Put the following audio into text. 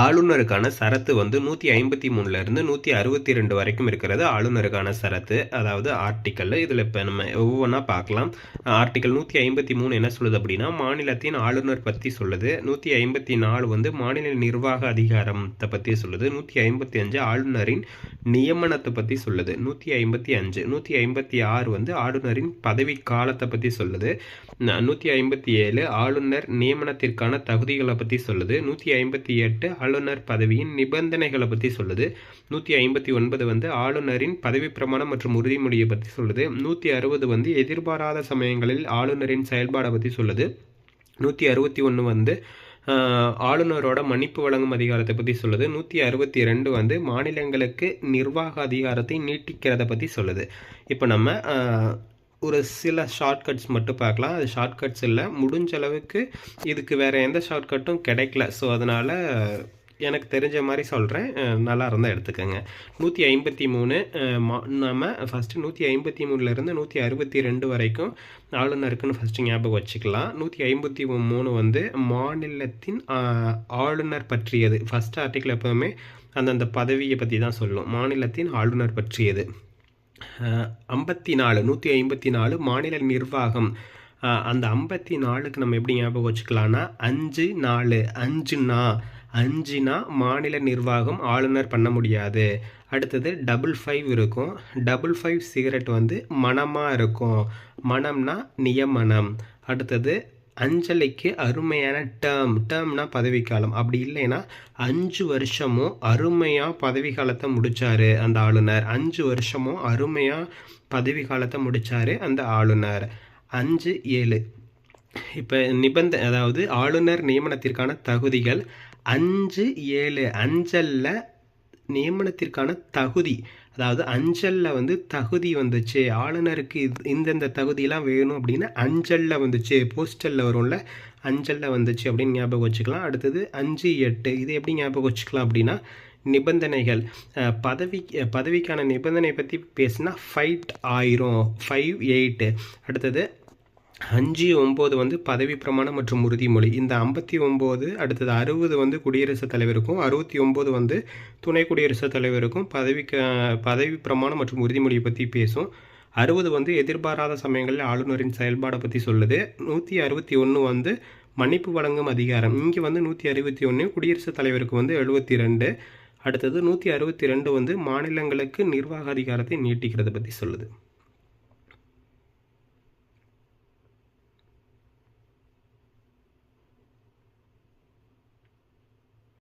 ஆளுநருக்கான சரத்து வந்து நூற்றி ஐம்பத்தி மூணுலேருந்து நூற்றி அறுபத்தி ரெண்டு வரைக்கும் இருக்கிறது ஆளுநருக்கான சரத்து. அதாவது ஆர்டிக்கல் இதில் இப்போ நம்ம ஒவ்வொன்றா பார்க்கலாம். ஆர்டிக்கல் நூற்றி ஐம்பத்தி மூணு என்ன சொல்லுது அப்படின்னா மாநிலத்தின் ஆளுநர் பற்றி சொல்லுது. நூற்றி ஐம்பத்தி நாலு வந்து மாநில நிர்வாக அதிகாரத்தை பற்றி சொல்லுது. நூற்றி ஐம்பத்தி அஞ்சு ஆளுநரின் நியமனத்தை பற்றி சொல்லுது. நூற்றி ஐம்பத்தி அஞ்சு நூற்றி ஐம்பத்தி ஆறு வந்து ஆளுநரின் பதவி காலத்தை பற்றி சொல்லுது. நூற்றி ஐம்பத்தி ஏழு ஆளுநர் நியமனத்திற்கான தகுதிகளை பற்றி சொல்லுது. நூற்றி ஐம்பத்தி எட்டு ஆளுநர் பதவியின் நிபந்தனைகளை பற்றி சொல்லுது. நூற்றி ஐம்பத்தி ஒன்பது வந்து ஆளுநரின் பதவி பிரமாணம் மற்றும் உறுதிமொழியை பற்றி சொல்லுது. நூற்றி அறுபது வந்து எதிர்பாராத சமயங்களில் ஆளுநரின் செயல்பாடை பற்றி சொல்லுது. நூற்றி அறுபத்தி ஒன்று வந்து ஆளுநரோட மன்னிப்பு வழங்கும் அதிகாரத்தை பற்றி சொல்லுது. நூற்றி அறுபத்தி ரெண்டு வந்து மாநிலங்களுக்கு நிர்வாக அதிகாரத்தை நீட்டிக்கிறத பற்றி சொல்லுது. இப்போ நம்ம ஒரு சில ஷார்ட்கட்ஸ் மட்டும் பார்க்கலாம். அது ஷார்ட்கட்ஸ் இல்லை. முடிஞ்ச அளவுக்கு இதுக்கு வேறு எந்த ஷார்ட்கட்டும் கிடைக்கல. ஸோ அதனால் எனக்கு தெரிஞ்ச மாதிரி சொல்கிறேன் நல்லா இருந்தால் எடுத்துக்கோங்க. நூற்றி ஐம்பத்தி மூணு நம்ம ஃபஸ்ட்டு நூற்றி ஐம்பத்தி மூணுலேருந்து நூற்றி அறுபத்தி ரெண்டு வரைக்கும் ஆளுநருக்குன்னு ஃபஸ்ட்டு ஞாபகம் வச்சுக்கலாம். நூற்றி ஐம்பத்தி மூணு வந்து மாநிலத்தின் ஆளுநர் பற்றியது. ஃபஸ்ட் ஆர்டிக்கிள் எப்போவுமே அந்தந்த பதவியை பற்றி தான் சொல்லும். மாநிலத்தின் ஆளுநர் பற்றியது. ஐம்பத்தி நாலு நூற்றி ஐம்பத்தி நாலு மாநில நிர்வாகம். அந்த ஐம்பத்தி நாலுக்கு நம்ம எப்படி ஞாபகம் வச்சுக்கலான்னா அஞ்சு நாலு அஞ்சுனா அஞ்சுனா மாநில நிர்வாகம் ஆளுநர் பண்ண முடியாது. அடுத்தது டபுள் ஃபைவ் இருக்கும். டபுள் ஃபைவ் சிகரெட் வந்து மனமாக இருக்கும். மனம்னா நியமனம். அடுத்தது அஞ்சலைக்கு அருமையான டேர்ம் டேர்ம்னா பதவிக்காலம். அப்படி இல்லைன்னா அஞ்சு வருஷமும் அருமையாக பதவி காலத்தை முடித்தார் அந்த ஆளுநர். அஞ்சு வருஷமும் அருமையாக பதவி காலத்தை முடித்தார் அந்த ஆளுநர். அஞ்சு ஏழு. இப்போ நிபந்த அதாவது ஆளுநர் நியமனத்திற்கான தகுதிகள் அஞ்சு ஏழு. அஞ்சலில் நியமனத்திற்கான தகுதி. அதாவது அஞ்சலில் வந்து தகுதி வந்துச்சு. ஆளுநருக்கு இது இந்தந்த தகுதியெலாம் வேணும் அப்படின்னு அஞ்சலில் வந்துச்சு. போஸ்டலில் வரும்ல அஞ்சலில் வந்துச்சு அப்படின்னு ஞாபகம் வச்சுக்கலாம். அடுத்தது அஞ்சு எட்டு. இது எப்படி ஞாபகம் வச்சுக்கலாம் அப்படின்னா நிபந்தனைகள். பதவி பதவிக்கான நிபந்தனை பற்றி பேசுனா ஃபைட் ஆயிரும். ஃபைவ் எயிட்டு அடுத்தது அஞ்சு ஒம்பது வந்து பதவி பிரமாணம் மற்றும் உறுதிமொழி. இந்த ஐம்பத்தி ஒம்பது அடுத்தது அறுபது வந்து குடியரசுத் தலைவருக்கும் அறுபத்தி ஒம்பது வந்து துணை குடியரசுத் தலைவருக்கும் பதவிக்கு பதவி பிரமாணம் மற்றும் உறுதிமொழியை பற்றி பேசும். அறுபது வந்து எதிர்பாராத சமயங்களில் ஆளுநரின் செயல்பாடை பற்றி சொல்லுது. நூற்றி அறுபத்தி ஒன்று வந்து மன்னிப்பு வழங்கும் அதிகாரம். இங்கே வந்து நூற்றி அறுபத்தி ஒன்று குடியரசுத் தலைவருக்கு வந்து எழுபத்தி ரெண்டு. அடுத்தது நூற்றி அறுபத்தி ரெண்டு வந்து மாநிலங்களுக்கு நிர்வாக அதிகாரத்தை நீட்டிக்கிறத பற்றி சொல்லுது.